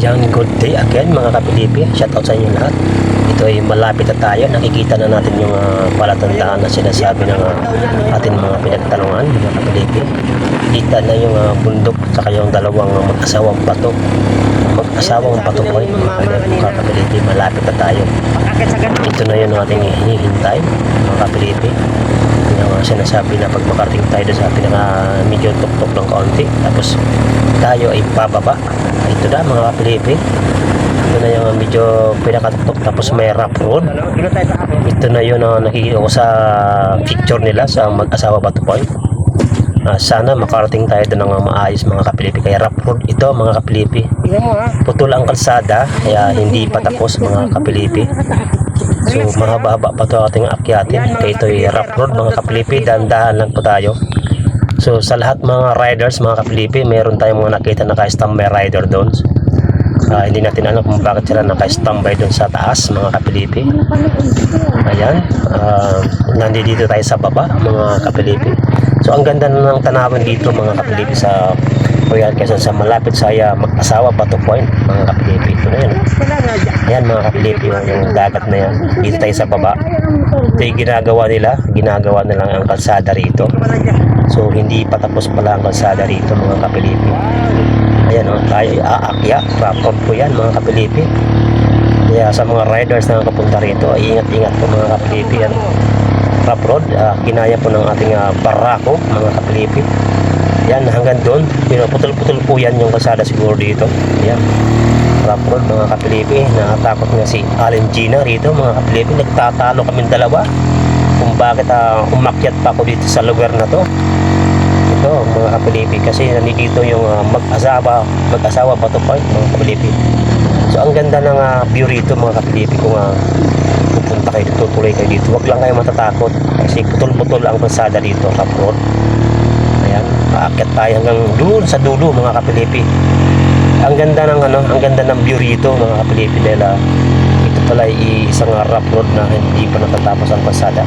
Ayan, good day again mga kapilipi. Shout out sa inyo lahat. Ito ay malapit na tayo. Nakikita na natin yung uh, palatandaan na sinasabi ng uh, ating mga pinagtanungan mga kapilipi. Kita na yung uh, bundok at saka yung dalawang uh, mag-asawang bato. Mag-asawang bato po yung kapilipi. Mga kapilipi, malapit na tayo. Ito na yun ang ating hinihintay mga kapilipi. Yung uh, sinasabi na pag makarating tayo sa pinaka medyo tuktok ng kaunti. Tapos tayo ay pababa. Ito na mga kapilipi. Ito na yung medyo pinakatuktok tapos may rough road. Ito na yun ang nakikita ko sa picture nila sa mag-asawa Bato Point. Ah, sana makarating tayo doon ng maayos mga kapilipi. Kaya rough road ito mga kapilipi. Putol ang kalsada kaya hindi pa tapos mga kapilipi. So mahaba-haba pa ito ating akyatin. Kaya ito ay rough road mga kapilipi. Dahan-dahan lang po tayo. So sa lahat mga riders, mga kapilipi, meron tayong mga nakita na naka-standby rider doon. Ah, hindi natin alam kung bakit sila naka-standby doon sa taas, mga kapilipi. Ayan, ah, nandito tayo sa baba, mga kapilipi. So ang ganda na ng tanawin dito, mga kapilipi, sa Royal Quezon, sa malapit sa ah, mag-asawa Bato Point, mga kapilipi. Ito na yun. Ayan, mga kapilipi, yung, yung dagat na yan. Dito tayo sa baba. Ito yung ginagawa nila, ginagawa nila ang kalsada rito. So hindi pa tapos pala ang kalsada rito mga kapilipi. Ay aakya. Rapid po yan mga kapilipi. Kaya sa mga riders na kapunta rito, ay ingat-ingat po mga kapilipi. Yan. Rough road, ah, kinaya po ng ating ah, barako mga kapilipi. Yan, hanggang doon. Pinaputol-putol po yan yung kalsada siguro dito. Yan. Rough road mga kapilipi. Nakatakot nga si Allen Gina rito mga kapilipi. Nagtatalo kami dalawa kung bakit ah, umakyat pa ako dito sa lugar na to ito mga kapilipi kasi nandito yung ah, mag-asawa mag-asawa ba to point mga kapilipi? So ang ganda ng ah, view rito mga kapilipi kung uh, pupunta kayo dito tuloy kayo dito. Wag lang kayo matatakot kasi putol-putol ang kalsada dito Road ayan aakyat tayo hanggang doon sa dulo mga kapilipi. Ang ganda ng ano ang ganda ng view rito mga kapilipi dahil ah, ito pala ay isang ah, rough road na hindi pa natatapos ang kalsada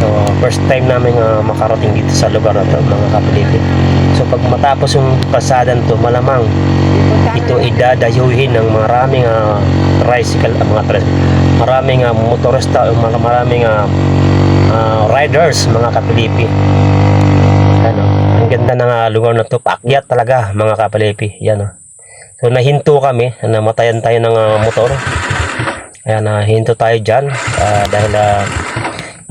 So, first time namin uh, makarating dito sa lugar na to, mga kapilipi. So, pag matapos yung kalsada to, malamang ito idadayuhin ng maraming uh, tricycle, uh, mga tricycle, maraming uh, motorista, mga maraming uh, uh, riders, mga kapilipi. Ano, ang ganda ng uh, lugar na to, paakyat talaga, mga kapilipi. Yan, oh. So, nahinto kami, namatayan tayo ng uh, motor. Ayan, nahinto tayo dyan uh, dahil uh,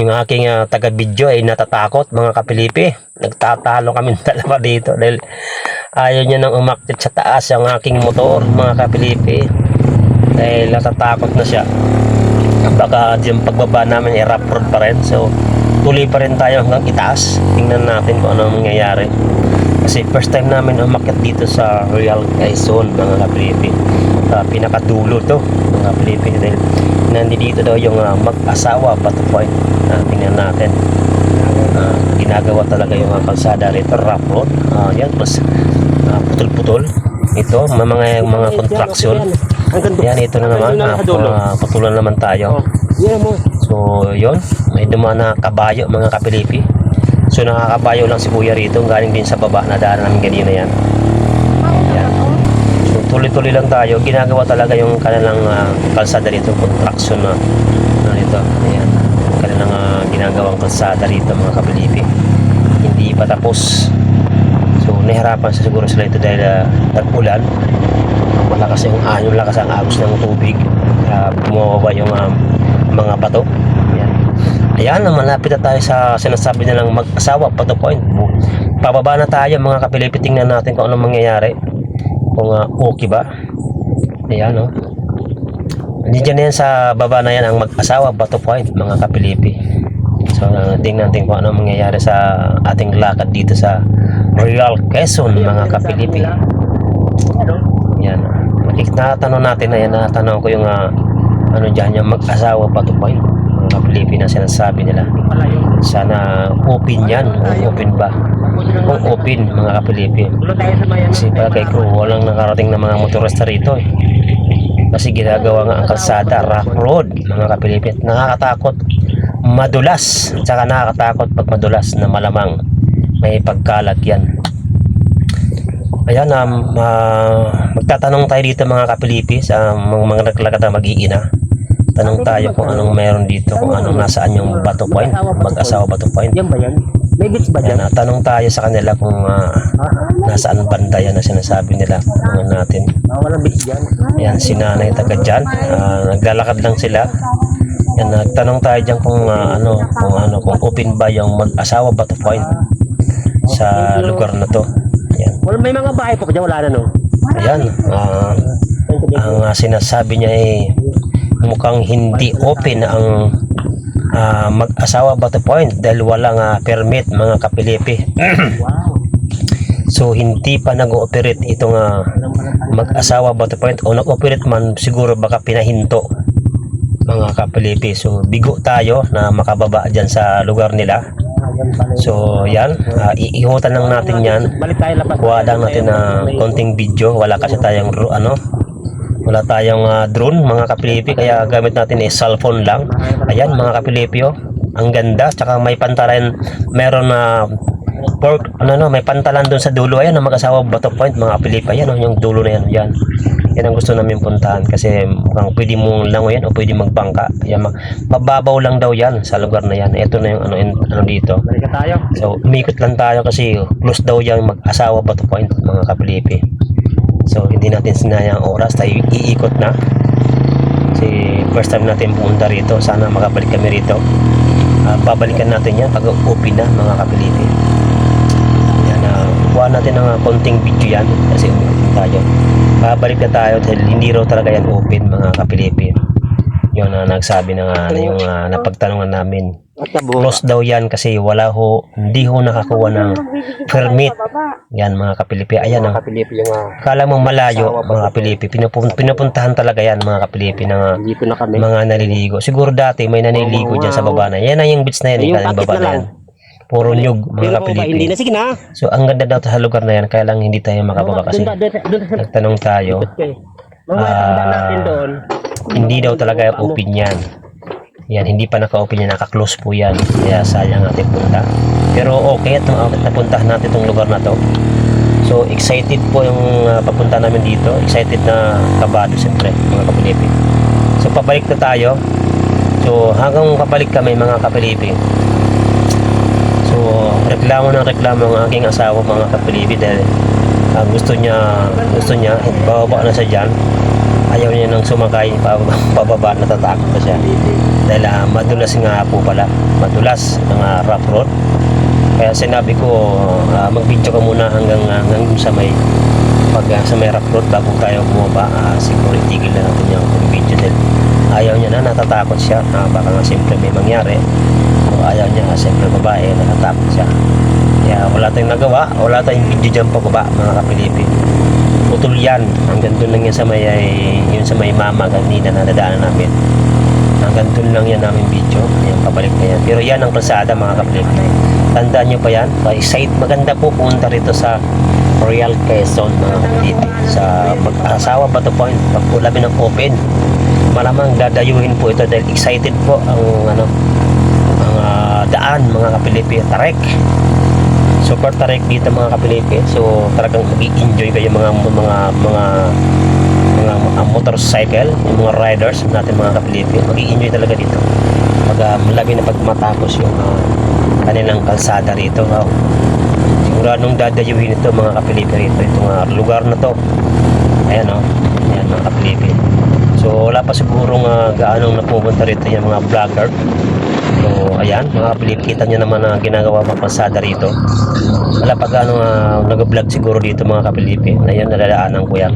yung aking uh, taga-video ay natatakot mga kapilipi. Nagtatalo kami dalawa dito dahil ayaw niya nang umakyat sa taas ang aking motor mga kapilipi. Dahil natatakot na siya. Baka yung pagbaba namin ay rough road pa rin. So tuloy pa rin tayo hanggang itaas. Tingnan natin kung ano ang mangyayari. Kasi first time namin umakyat dito sa Royal Quezon mga kapilipi. Sa pinakadulo to mga kapilipi dahil nandito daw yung uh, mag-asawa Bato Point. Uh, tingnan natin. Uh, ginagawa talaga yung uh, kalsada rito, rough road. Uh, yan, plus uh, putol-putol. Ito, mga mga, construction. Yan, ito na naman. Uh, uh, putulan naman tayo. So, yun. May dumaan na kabayo, mga kapilipi. So, nakakabayo lang si Kuya rito. Galing din sa baba na daan namin kanina yan. Yan. Tuloy-tuloy lang tayo. Ginagawa talaga yung kanilang uh, kalsada rito, construction na na ito. Ayan. Kanilang uh, ginagawang kalsada rito mga kapilipi. Hindi pa tapos. So, nahirapan sa siguro sila ito dahil uh, nag-ulan. Malakas yung ah, yung lakas ang agos ng tubig. Uh, bumababa yung um, mga bato. Ayan. Ayan, malapit na tayo sa sinasabi nilang mag-asawa, Bato Point. Pababa na tayo mga kapilipi. Tingnan natin kung anong mangyayari kung uh, okay ba? Ayan o nandiyan na yan sa baba na yan ang mag-asawa Bato Point mga kapilipi. So uh, tingnan natin kung ano mangyayari sa ating lakad dito sa Royal Quezon mga kapilipi. Yan natanong natin na yan natanong ko yung uh, ano dyan yung mag-asawa Bato Point mga kapilipi na sinasabi nila. Sana open yan. O open ba? Kung open mga kapilipi kasi kay crew walang nakarating na mga motorista rito eh. kasi ginagawa nga ang kalsada rough road mga kapilipit nakakatakot. Madulas. Tsaka nakakatakot pag madulas na malamang. May pagkalat yan. Ayan um, uh, magtatanong tayo dito mga kapilipi sa mga, mga naglakad na mag-iina. Tanong tayo kung anong meron dito, kung anong nasaan yung Bato Point, mag-asawa Bato Point. Yan ba yan? May beach ba Yan, dyan? tanong tayo sa kanila kung ah, nasaan banda yan na sinasabi nila. Tanong natin. Walang beach dyan. Yan, si nanay taga dyan. Ah, naglalakad lang sila. Yan, nagtanong tayo dyan kung ah, ano, kung ano, kung open ba yung mag-asawa Bato Point sa lugar na to. Yan. Wala, may mga bahay po dyan, wala na no? Ayan, ah, ang ah, sinasabi niya ay mukhang hindi open ang ah, mag-asawa Bato Point dahil walang ah, permit mga kapilipi. So hindi pa nag-ooperate itong ah, mag-asawa Bato Point o nag-operate man siguro baka pinahinto mga kapilipi. So bigo tayo na makababa dyan sa lugar nila. So yan, ah, iihutan lang natin yan. Kuha lang natin na konting video. Wala kasi tayong ano, wala tayong ah, drone mga kapilipi kaya gamit natin is cellphone lang. Ayan mga kapilipi oh. Ang ganda tsaka may pantalan meron na pork ano no may pantalan doon sa dulo ayan ang mag-asawa Bato Point mga kapilipi ayan oh, yung dulo na yan yan yan ang gusto namin puntahan kasi mukhang pwede mong langoy yan o pwede magbangka yan, ma- mababaw lang daw yan sa lugar na yan ito na yung ano, in- ano dito tayo. So, umikot lang tayo kasi close daw yung mag-asawa Bato Point, mga kapilipi. So, hindi natin sinayang oras, tayo iikot na. Kasi first time natin pumunta rito, sana makabalik kami rito. Ah, babalikan natin yan pag open na, mga kapilipi. Yan, uh, kuha natin ng ah, konting video yan kasi tayo. Babalik na tayo dahil hindi raw talaga yan open, mga kapilipi. Yun na nagsabi na nga, yung ah, napagtanungan namin. Close daw yan kasi wala ho, hindi ho nakakuha ng permit. Yan mga kapilipi. Ayan ang Kapilipi yung ah, kala mo malayo mga kapilipi. Pinupun, pinupuntahan talaga yan mga kapilipi ng ah, dito na kami. mga naliligo. Siguro dati may naniligo dyan sa baba na. Yan na yung beach na yan. Yung Yung bakit baba na na yan. Puro nyug mga ba, hindi kapilipi. na. Sige na. So ang ganda daw sa lugar na yan. Kaya lang hindi tayo makababa kasi nagtanong tayo. Doon. Hindi daw talaga open yan. Yan, hindi pa naka-open yan, naka-close po yan. Kaya sayang natin punta. Pero okay, at napuntahan natin itong lugar na to. So, excited po yung uh, papunta namin dito. Excited na kabado, siyempre, mga kapilipi. So, pabalik na tayo. So, hanggang pabalik kami, mga kapilipi. So, reklamo ng reklamo ang aking asawa, mga kapilipi, dahil ah, gusto niya, gusto niya, bababa na siya dyan. Ayaw niya nang sumakay, pababa, natatakot pa siya dahil ah, madulas nga po pala. Madulas ang ah, rough road. Kaya sinabi ko ah, mag-video ka muna hanggang hanggang sa may pag ah, sa may rough road bago tayo bumaba. Ah, siguro itigil na natin yung video dahil ayaw niya na natatakot siya. Ah, baka nga siyempre may mangyari. So, ayaw niya siyempre babae natatakot siya. Kaya wala tayong nagawa. Wala tayong video dyan pababa mga kapilipi. Putol yan. Hanggang dun lang yan sa may ay, yun sa may mama kanina na nadaanan namin hanggang dun lang yan namin video. Yan pabalik na yan. Pero yan ang kalsada mga kapatid tandaan nyo pa yan. Pa-site maganda po pumunta rito sa Royal Quezon mga kapatid sa mag-asawa ba to point pag po? Labi ng open. Malamang dadayuhin po ito dahil excited po ang ano ang ah, daan mga kapilipi tarek. Super tarek dito mga kapilipi so talagang mag-enjoy kayo mga mga mga mga mga motorcycle, yung mga riders natin mga kapilipi, mag-i-enjoy talaga dito. Pag uh, malabi na pag matapos yung ah, kanilang kalsada rito. Wow. Siguradong dadayuhin ito mga kapilipi rito. Itong ah, lugar na to. Ayan o. Ayan mga kapilipi. So wala pa sigurong uh, gaanong napupunta rito yung mga vlogger. So ayan mga kapilipi, kita nyo naman na ginagawa mga kalsada rito. Wala pa gaano uh, nag-vlog siguro dito mga kapilipi. Ayan, nalalaanan ko yan.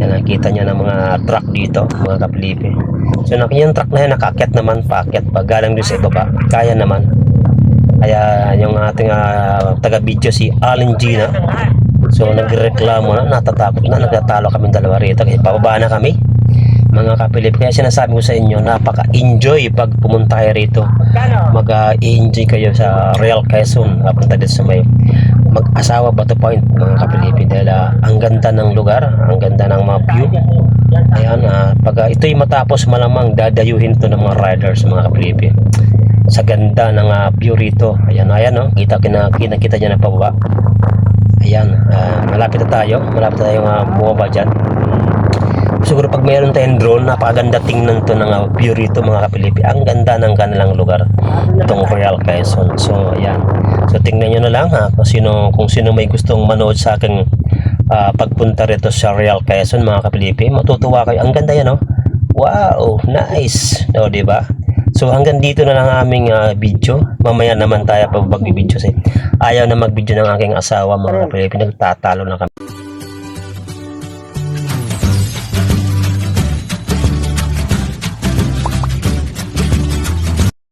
Yan, nakita niya ng mga truck dito, mga kaplipi. So, yung truck na yan, nakaakyat naman, paakyat pa, galang doon sa ibaba. Kaya naman. Kaya, yung ating ah, taga-video, si Allen Gina. So, nagreklamo na, natatakot na, nagtatalo kami dalawa rito. Kasi pababa na kami, mga kapilip. Kaya sinasabi ko sa inyo, napaka-enjoy pag pumunta kayo rito. Mag-enjoy kayo sa Real Quezon, papunta dito sa may mag-asawa Bato Point? Mga kapilipi dahil ah, ang ganda ng lugar ang ganda ng mga view. Ayan ah, pag ah, ito'y matapos malamang dadayuhin to ng mga riders mga kapilipi sa ganda ng ah, view rito. Ayan ayan no kita kina, kinakita niya na pababa. Ayan, ah, malapit na tayo. Malapit na tayong uh, bumaba dyan. Siguro pag mayroon tayong drone, napakaganda tingnan to ng uh, view rito mga kapilipi. Ang ganda ng kanilang lugar. Itong Real Quezon. So, ayan. So, tingnan nyo na lang ha, kung sino, kung sino may gustong manood sa aking ah, pagpunta rito sa Real Quezon mga kapilipi. Matutuwa kayo. Ang ganda yan, oh. Wow, nice. O, di ba? So hanggang dito na lang ang aming ah, video. Mamaya naman tayo pag magbibideo kasi ayaw na mag-video ng aking asawa mga kapilipi. Nagtatalo na kami.